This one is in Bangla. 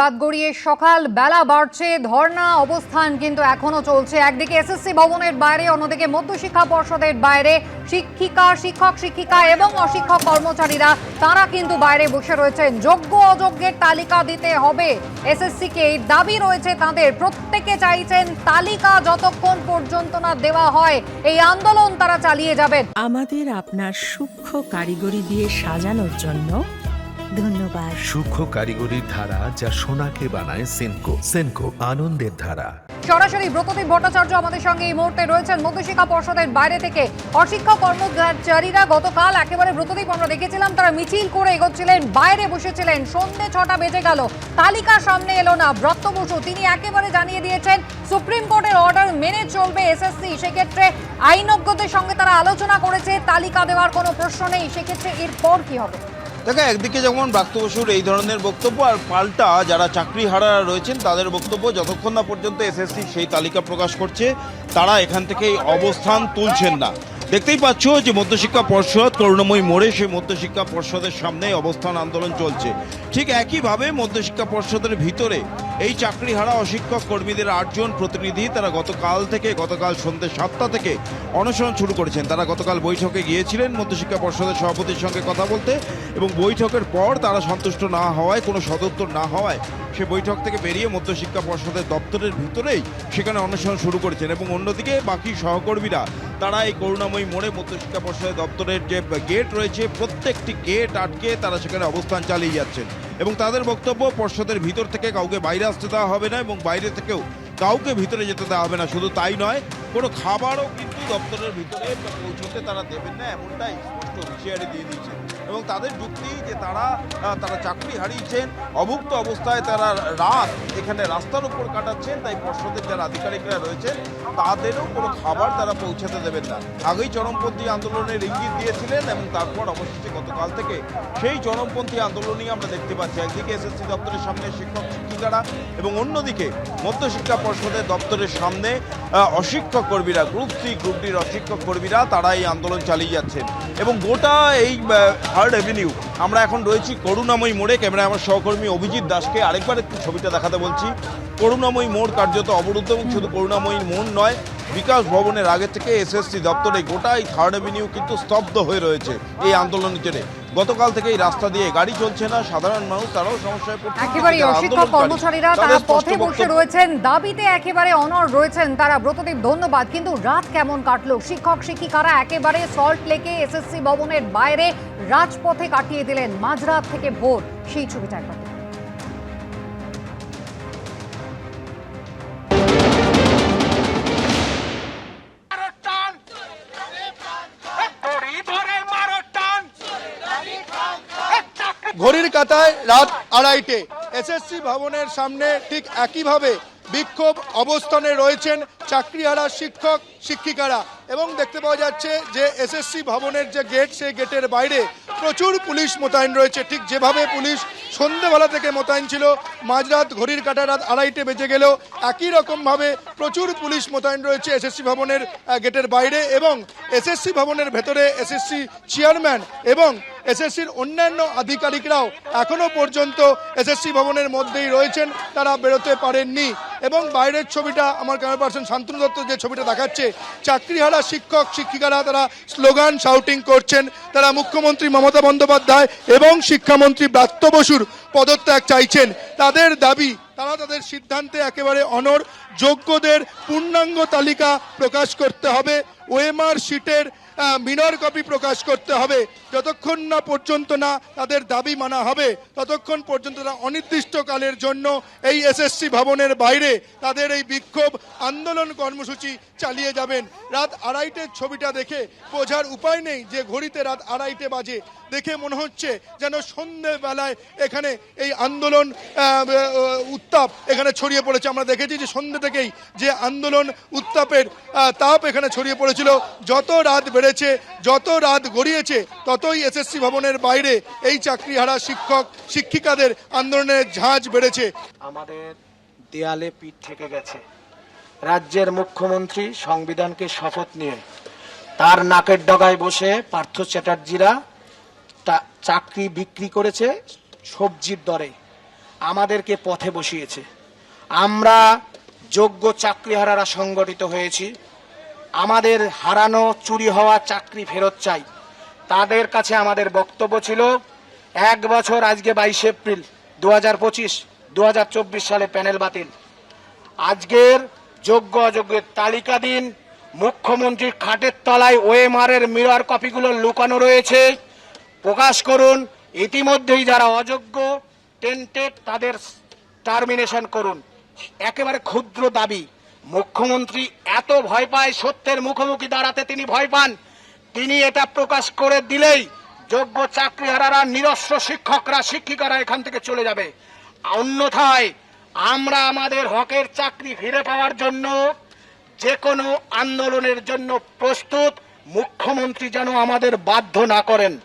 রাত গড়িয়ে সকাল বেলা বাড়ছে, ধর্ণা অবস্থান কিন্তু এখনও চলছে। একদিকে এসএসসি ভবনের বাইরে, অন্যদিকে মধ্যশিক্ষা পর্ষদের বাইরে। শিক্ষিকা, শিক্ষক, শিক্ষিকা এবং অশিক্ষক কর্মচারীরা, তারা কিন্তু বাইরে বসে রয়েছেন। যোগ্য, অযোগ্যের তালিকা দিতে হবে। এসএসসি কে এই দাবি রয়েছে তাদের। প্রত্যেকে চাইছেন তালিকা যতক্ষণ পর্যন্ত না দেওয়া হয়, এই আন্দোলন তারা চালিয়ে যাবেন। আমাদের আপনার সূক্ষ্ম কারিগরি দিয়ে সাজানোর জন্য ধন্যবাদ। সূক্ষ্ম কারিগরির ধারা যা সোনাকে বানায় সেনকো। সেনকো আনন্দের ধারা। সরাসরি ব্রতদীপ ভট্টাচার্য আমাদের সঙ্গে এই মুহূর্তে রয়েছেন। মধ্যশিক্ষা পর্ষদের বাইরে থেকে অশিক্ষা কর্মচারীরা গতকাল একেবারে ব্রতদীপ আমরা দেখেছিলাম তারা মিছিল করে এগোচ্ছিলেন বাইরে বসেছিলেন। সন্ধ্যে ছটা বেজে গেল তালিকা সামনে এলো না ব্রত বসু তিনি একেবারে জানিয়ে দিয়েছেন সুপ্রিম কোর্টের অর্ডার মেনে চলবে এসএসসি সেক্ষেত্রে আইনজ্ঞদের সঙ্গে তারা আলোচনা করেছে তালিকা দেওয়ার কোনো প্রশ্ন নেই সেক্ষেত্রে এরপর কি হবে? দেখো, একদিকে যেমন ব্রাক্ত বসুর এই ধরনের বক্তব্য, আর পাল্টা যারা চাকরি হারারা রয়েছেন, তাদের বক্তব্য যতক্ষণ না পর্যন্ত এসএসসি সেই তালিকা প্রকাশ করছে, তারা এখান থেকে অবস্থান তুলছেন না। দেখতেই পাচ্ছ যে মধ্যশিক্ষা পর্ষদ, করুণাময়ী মোড়ে সেই মধ্যশিক্ষা পর্ষদের সামনে অবস্থান আন্দোলন চলছে। ঠিক একইভাবে মধ্যশিক্ষা পর্ষদের ভিতরে এই চাকরি হারা অশিক্ষক কর্মীদের আটজন প্রতিনিধি তারা গতকাল থেকে, গতকাল সন্ধ্যে সাতটা থেকে অনশন শুরু করেছেন। তারা গতকাল বৈঠকে গিয়েছিলেন মধ্যশিক্ষা পর্ষদের সভাপতির সঙ্গে কথা বলতে এবং বৈঠকের পর তারা সন্তুষ্ট না হওয়ায়, কোনো সদুত্তর না হওয়ায় সে বৈঠক থেকে বেরিয়ে মধ্যশিক্ষা পর্ষদের দপ্তরের ভিতরেই সেখানে অন্বেষণ শুরু করেছেন এবং অন্যদিকে বাকি সহকর্মীরা, তারা এই করুণাময়ী মোড়ে মধ্যশিক্ষা পর্ষদের দপ্তরের যে গেট রয়েছে, প্রত্যেকটি গেট আটকে তারা সেখানে অবস্থান চালিয়ে যাচ্ছেন। এবং তাদের বক্তব্য, পর্ষদের ভিতর থেকে কাউকে বাইরে আসতে দেওয়া হবে না এবং বাইরে থেকেও কাউকে ভিতরে যেতে দেওয়া হবে না, শুধু তাই নয় কোনো খাবারও কিন্তু দপ্তরের ভিতরে পৌঁছতে তারা দেবেন না এমনটাই স্পষ্ট হুঁশিয়ারি দিয়ে দিয়েছেন এবং তাদের যুক্তি যে তারা তারা চাকরি হারিয়েছেন অভুক্ত অবস্থায় তারা রাত এখানে রাস্তার উপর কাটাচ্ছেন তাই পর্ষদের যারা আধিকারিকরা রয়েছেন তাদেরও কোনো খাবার তারা পৌঁছাতে দেবেন না। আগেই চরমপন্থী আন্দোলনের ইঙ্গিত দিয়েছিলেন এবং তারপর অবশেষে গতকাল থেকে সেই চরমপন্থী আন্দোলনই আমরা দেখতে পাচ্ছি। একদিকে এসএসসি দপ্তরের সামনে শিক্ষক শিক্ষিকারা এবং অন্যদিকে মধ্যশিক্ষা পর্ষদের দপ্তরের সামনে আহ, অশিক্ষক কর্মীরা গ্রুপ সি গ্রুপ ডির অশিক্ষক কর্মীরা তারা এই আন্দোলন চালিয়ে যাচ্ছেন। এবং গোটা এই থার্ড অ্যাভিনিউ আমরা এখন রয়েছি করুণাময়ী মোড়ে। ক্যামেরায় আমার সহকর্মী অভিজিৎ দাসকে আরেকবার একটু ছবিটা দেখাতে বলছি। করুণাময়ী মোড় কার্যত অবরুদ্ধ এবং শুধু করুণাময়ী মোড় নয় বিকাশ ভবনের আগে থেকে এসএসসি দপ্তরে গোটাই থার্ড অ্যাভিনিউ কিন্তু স্তব্ধ হয়ে রয়েছে এই আন্দোলনের জেরে গতকাল থেকে এই রাস্তা দিয়ে গাড়ি চলছে না সাধারণ মানুষ তারাও সমস্যায় পড়ছে। একেবারে যারা অশিক্ষক কর্মচারীরা তারা পথে বসে রয়েছেন দাবিতে একেবারে অনর রয়েছেন তারা। ব্রতদীপ ধন্যবাদ। কিন্তু রাত কেমন কাটলো? শিক্ষক শিক্ষিকারা একেবারে সল্ট লেকে এসএসসি ভবনের বাইরে রাজপথে কাটিয়ে দিলেন মাঝরাত থেকে ভোর। সেই ছবিটা একবার ঘড়ির কাঁটায় রাত আড়াইটে। এসএসসি ভবনের সামনে ঠিক একইভাবে বিক্ষোভ অবস্থানে রয়েছেন চাকরিহারা শিক্ষক, শিক্ষিকারা এবং দেখতে পাওয়া যাচ্ছে যে এসএসসি ভবনের যে গেট, সেই গেটের বাইরে প্রচুর পুলিশ মোতায়েন রয়েছে। ঠিক যেভাবে পুলিশ সন্ধেবেলা থেকে মোতায়েন ছিল মাঝরাত ঘড়ির কাঁটা রাত আড়াইটে বেজে গেলেও একই রকমভাবে প্রচুর পুলিশ মোতায়েন রয়েছে এসএসসি ভবনের গেটের বাইরে এবং এসএসসি ভবনের ভেতরে এসএসসি চেয়ারম্যান এবং এসএসসির অন্যান্য আধিকারিকরাও এখনও পর্যন্ত এসএসসি ভবনের মধ্যেই রয়েছেন। তারা বেরোতে পারেননি। এবং বাইরের ছবিটা আমার ক্যামেরা পার্সন শান্তনু দত্ত যে ছবিটা দেখাচ্ছে, চাকরিহারা শিক্ষক, শিক্ষিকারা তারা স্লোগান শাউটিং করছেন। তারা মুখ্যমন্ত্রী মমতা বন্দ্যোপাধ্যায় এবং শিক্ষামন্ত্রী ব্রাত্য বসুর পদত্যাগ চাইছেন। তাদের দাবি, তারা তাদের সিদ্ধান্তে একেবারে অনর যোগ্যদের পূর্ণাঙ্গ তালিকা প্রকাশ করতে হবে। ওএমআর শিটের মিনর কপি প্রকাশ করতে হবে। যতক্ষণ না পর্যন্ত না তাদের দাবি মানা হবে, ততক্ষণ পর্যন্ত তারা অনির্দিষ্টকালের জন্য এই এসএসসি ভবনের বাইরে তাদের এই বিক্ষোভ আন্দোলন কর্মসূচি চালিয়ে যাবেন। রাত আড়াইটের ছবিটা দেখে বোঝার উপায় নেই যে ঘড়িতে রাত আড়াইটে বাজে। দেখে মনে হচ্ছে যেন সন্ধেবেলায় এখানে এই আন্দোলন উত্তাপ এখানে ছড়িয়ে পড়েছে। আমরা দেখেছি যে সন্ধ্যে থেকেই যে আন্দোলন, উত্তাপের তাপ এখানে ছড়িয়ে পড়েছিল যত রাত বেড়েছে, যত রাত গড়িয়েছে, ততই এসএসসি ভবনের বাইরে এই চাকরিহারা শিক্ষক, শিক্ষিকাদের আন্দোলনের ঝাঁজ বেড়েছে। আমাদের দেয়ালে পিঠ থেকে গেছে। রাজ্যের মুখ্যমন্ত্রী সংবিধানকে শপথ নিয়ে তার নাকের ডগায় বসে পার্থ চ্যাটার্জিরা চাকরি বিক্রি করেছে সবজির দরে। আমাদেরকে পথে বসিয়েছে। আমরা যোগ্য চাকরিহারারা সংগঠিত হয়েছি। আমাদের হারানো, চুরি হওয়া চাকরি ফেরত চাই। তাদের কাছে আমাদের বক্তব্য ছিল, এক বছর আজকে বাইশে এপ্রিল দু হাজার পঁচিশ দু হাজার চব্বিশ সালে প্যানেল বাতিল। আজকের যোগ্য অযোগ্যের তালিকা দিন, মুখ্যমন্ত্রীর খাটের তলায় ওএমআর এর মিরর কপিগুলো লুকানো রয়েছে। প্রকাশ করুন, ইতিমধ্যেই যারা অযোগ্য, টেন্টেড, তাদের টার্মিনেশন করুন। একেবারে ক্ষুদ্র দাবি। মুখ্যমন্ত্রী এত ভয় পায়, সত্যের মুখোমুখি দাঁড়াতে তিনি ভয় পান। তিনি এটা প্রকাশ করে দিলেই যোগ্য চাকরিহারারা নিরস্ত্র শিক্ষকরা, শিক্ষিকারা এখান থেকে চলে যাবে। অন্যথায় আমরা আমাদের হকের চাকরি ফিরে পাওয়ার জন্য যে কোনো আন্দোলনের জন্য প্রস্তুত, মুখ্যমন্ত্রী যেন আমাদের বাধ্য না করেন।